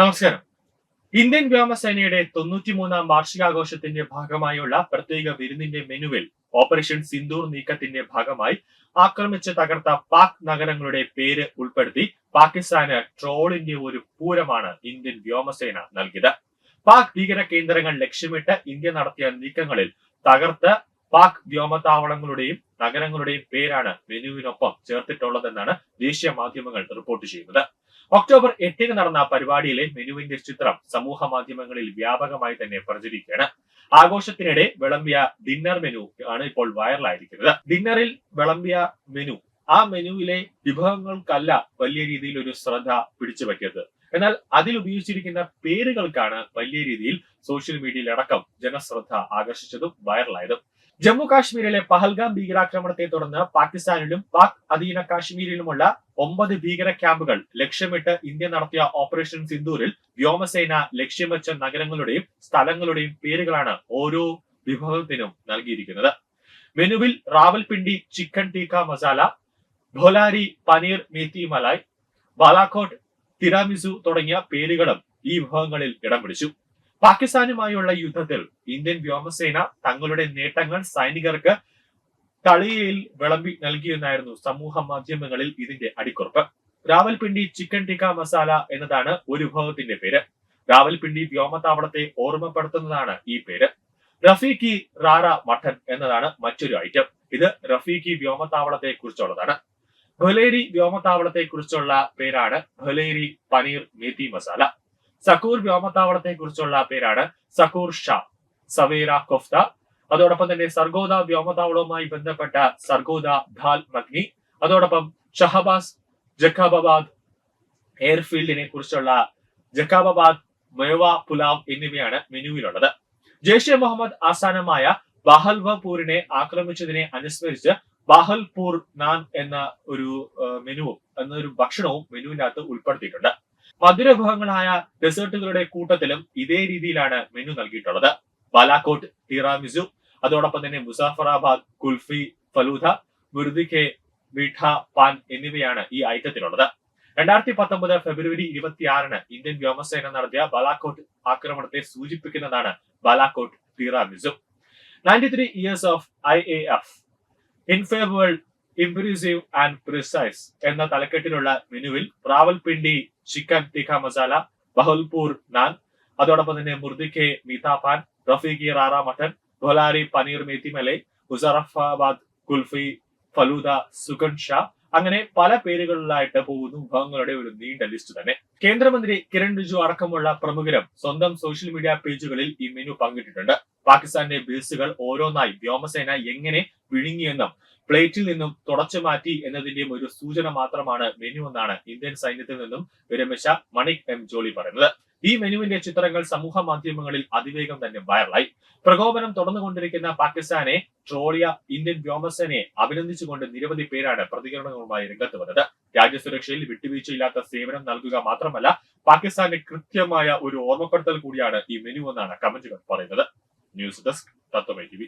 നമസ്കാരം. ഇന്ത്യൻ വ്യോമസേനയുടെ തൊണ്ണൂറ്റിമൂന്നാം വാർഷികാഘോഷത്തിന്റെ ഭാഗമായുള്ള പ്രത്യേക വിരുന്നിന്റെ മെനുവിൽ ഓപ്പറേഷൻ സിന്ദൂർ നീക്കത്തിന്റെ ഭാഗമായി ആക്രമിച്ച് തകർത്ത പാക് നഗരങ്ങളുടെ പേര് ഉൾപ്പെടുത്തി പാകിസ്ഥാന് ട്രോളിന്റെ ഒരു പൂരമാണ് ഇന്ത്യൻ വ്യോമസേന നൽകിയത്. പാക് ഭീകര കേന്ദ്രങ്ങൾ ലക്ഷ്യമിട്ട് ഇന്ത്യ നടത്തിയ നീക്കങ്ങളിൽ തകർത്ത പാക് വ്യോമതാവളങ്ങളുടെയും നഗരങ്ങളുടെയും പേരാണ് മെനുവിനൊപ്പം ചേർത്തിട്ടുള്ളതെന്നാണ് ദേശീയ മാധ്യമങ്ങൾ റിപ്പോർട്ട് ചെയ്യുന്നത്. ഒക്ടോബർ എട്ടിന് നടന്ന പരിപാടിയിലെ മെനുവിന്റെ ചിത്രം സമൂഹ മാധ്യമങ്ങളിൽ വ്യാപകമായി തന്നെ പ്രചരിക്കുകയാണ്. ആഘോഷത്തിനിടെ വിളമ്പിയ ഡിന്നർ മെനു ആണ് ഇപ്പോൾ വൈറലായിരിക്കുന്നത്. ഡിന്നറിൽ വിളമ്പിയ മെനു ആ മെനുവിലെ വിഭവങ്ങൾക്കല്ല വലിയ രീതിയിൽ ഒരു ശ്രദ്ധ പിടിച്ചു പറ്റിയത് എന്നാൽ അതിൽ ഉപയോഗിച്ചിരിക്കുന്ന പേരുകൾക്കാണ് വലിയ രീതിയിൽ സോഷ്യൽ മീഡിയയിലടക്കം ജനശ്രദ്ധ ആകർഷിച്ചതും വൈറലായതും. ജമ്മു കാശ്മീരിലെ പഹൽഗാം ഭീകരാക്രമണത്തെ തുടർന്ന് പാകിസ്ഥാനിലും പാക് അധീന കാശ്മീരിലുമുള്ള ഒമ്പത് ഭീകര ക്യാമ്പുകൾ ലക്ഷ്യമിട്ട് ഇന്ത്യ നടത്തിയ ഓപ്പറേഷൻ സിന്ദൂരിൽ വ്യോമസേന ലക്ഷ്യം വെച്ച നഗരങ്ങളുടെയും സ്ഥലങ്ങളുടെയും പേരുകളാണ് ഓരോ വിഭവത്തിനും നൽകിയിരിക്കുന്നത്. മെനുവിൽ റാവൽപിണ്ടി ചിക്കൻ ടീക്ക മസാല ഭോലാരി പനീർ മേത്തി മലായ് ബാലാക്കോട്ട് തിരാമിസു തുടങ്ങിയ പേരുകളും ഈ വിഭവങ്ങളിൽ ഇടം പിടിച്ചു. പാകിസ്ഥാനുമായുള്ള യുദ്ധത്തിൽ ഇന്ത്യൻ വ്യോമസേന തങ്ങളുടെ നേട്ടങ്ങൾ സൈനികർക്ക് കളിയിൽ വിളമ്പി നൽകിയെന്നായിരുന്നു സമൂഹ മാധ്യമങ്ങളിൽ ഇതിന്റെ അടിക്കുറിപ്പ്. രാവൽപിണ്ടി ചിക്കൻ ടിക്ക മസാല എന്നതാണ് ഒരു വിഭവത്തിന്റെ പേര്. രാവൽപിണ്ടി വ്യോമത്താവളത്തെ ഓർമ്മപ്പെടുത്തുന്നതാണ് ഈ പേര്. റഫീഖി റാറ മട്ടൻ എന്നതാണ് മറ്റൊരു ഐറ്റം. ഇത് റഫീഖി വ്യോമത്താവളത്തെ കുറിച്ചുള്ളതാണ്. ഭലേരി വ്യോമത്താവളത്തെ കുറിച്ചുള്ള പേരാണ് ഭലേരി പനീർ മേത്തി മസാല. സക്കൂർ വ്യോമത്താവളത്തെ കുറിച്ചുള്ള പേരാണ് സക്കൂർ ഷാ സവേര കൊഫ്ത. അതോടൊപ്പം തന്നെ സർഗോദ വ്യോമത്താവളവുമായി ബന്ധപ്പെട്ട സർഗോദ ധാൽ മഗ്നി. അതോടൊപ്പം ഷഹബാസ് ജക്കാബാദ് എയർഫീൽഡിനെ കുറിച്ചുള്ള ജക്കാബാദ് മേവ പുലാവ് എന്നിവയാണ് മെനുവിലുള്ളത്. ജെയ്ഷെ മുഹമ്മദ് ആസ്ഥാനമായ ബഹൽവപൂരിനെ ആക്രമിച്ചതിനെ അനുസ്മരിച്ച് ബഹൽപൂർ നാൻ എന്ന ഒരു മെനുവും എന്നൊരു ഭക്ഷണവും മെനുവിനകത്ത് ഉൾപ്പെടുത്തിയിട്ടുണ്ട്. മധുരവിഭവങ്ങളായ ഡെസേർട്ടുകളുടെ കൂട്ടത്തിലും ഇതേ രീതിയിലാണ് മെനു നൽകിയിട്ടുള്ളത്. ബാലാക്കോട്ട് ടിറാമിസു അതോടൊപ്പം തന്നെ മുസാഫറാബാദ് കുൽഫി ഫലൂദ മുരുദിഖെ മീഠ പാൻ എന്നിവയാണ് ഈ ഐറ്റത്തിലുള്ളത്. രണ്ടായിരത്തി പത്തൊമ്പത് ഫെബ്രുവരി ഇരുപത്തിയാറിന് ഇന്ത്യൻ വ്യോമസേന നടത്തിയ ബാലാക്കോട്ട് ആക്രമണത്തെ സൂചിപ്പിക്കുന്നതാണ് Balakot tiramisu ninety three years of I A F infallible impervious and precise എന്ന തലക്കെട്ടിലുള്ള മെനുവിൽ റാവൽപിണ്ടി ചിക്കൻ തിഖ മസാല ബഹൽപൂർ നാൻ അതോടൊപ്പം തന്നെ മുർദിഖെ മീതാപാൻ റഫീഖി റാറ മട്ടൻ ധോലാരി പനീർ മേത്തിമലൈ മുസറഫാബാദ് കുൽഫി ഫലൂദ സുഗൻ ഷാ അങ്ങനെ പല പേരുകളിലായിട്ട് പോകുന്നു വിഭവങ്ങളുടെ ഒരു നീണ്ട ലിസ്റ്റ് തന്നെ. കേന്ദ്രമന്ത്രി കിരൺ റിജു അടക്കമുള്ള പ്രമുഖരും സ്വന്തം സോഷ്യൽ മീഡിയ പേജുകളിൽ ഈ മെനു പങ്കിട്ടിട്ടുണ്ട്. പാകിസ്ഥാന്റെ ബേസുകൾ ഓരോന്നായി വ്യോമസേന എങ്ങനെ വിഴുങ്ങിയെന്നും പ്ലേറ്റിൽ നിന്നും തുടച്ചു മാറ്റി എന്നതിന്റെയും ഒരു സൂചന മാത്രമാണ് മെനു എന്നാണ് ഇന്ത്യൻ സൈന്യത്തിൽ നിന്നും വിരമിച്ച മണിക് എം ജോളി പറയുന്നത്. ഈ മെനുവിന്റെ ചിത്രങ്ങൾ സമൂഹ മാധ്യമങ്ങളിൽ അതിവേഗം തന്നെ വൈറലായി പ്രകോപനം തുടർന്നുകൊണ്ടിരിക്കുന്ന പാകിസ്ഥാനെ ട്രോളിയ ഇന്ത്യൻ വ്യോമസേനയെ അഭിനന്ദിച്ചുകൊണ്ട് നിരവധി പേരാണ് പ്രതികരണങ്ങളുമായി രംഗത്ത് വന്നത് രാജ്യസുരക്ഷയിൽ വിട്ടുവീഴ്ചയില്ലാത്ത സേവനം നൽകുക മാത്രമല്ല പാകിസ്ഥാന്റെ കൃത്യമായ ഒരു ഓർമ്മപ്പെടുത്തൽ കൂടിയാണ് ഈ മെനു എന്നാണ് കമന്റുകൾ പറയുന്നത്. News desk തത്വമേ T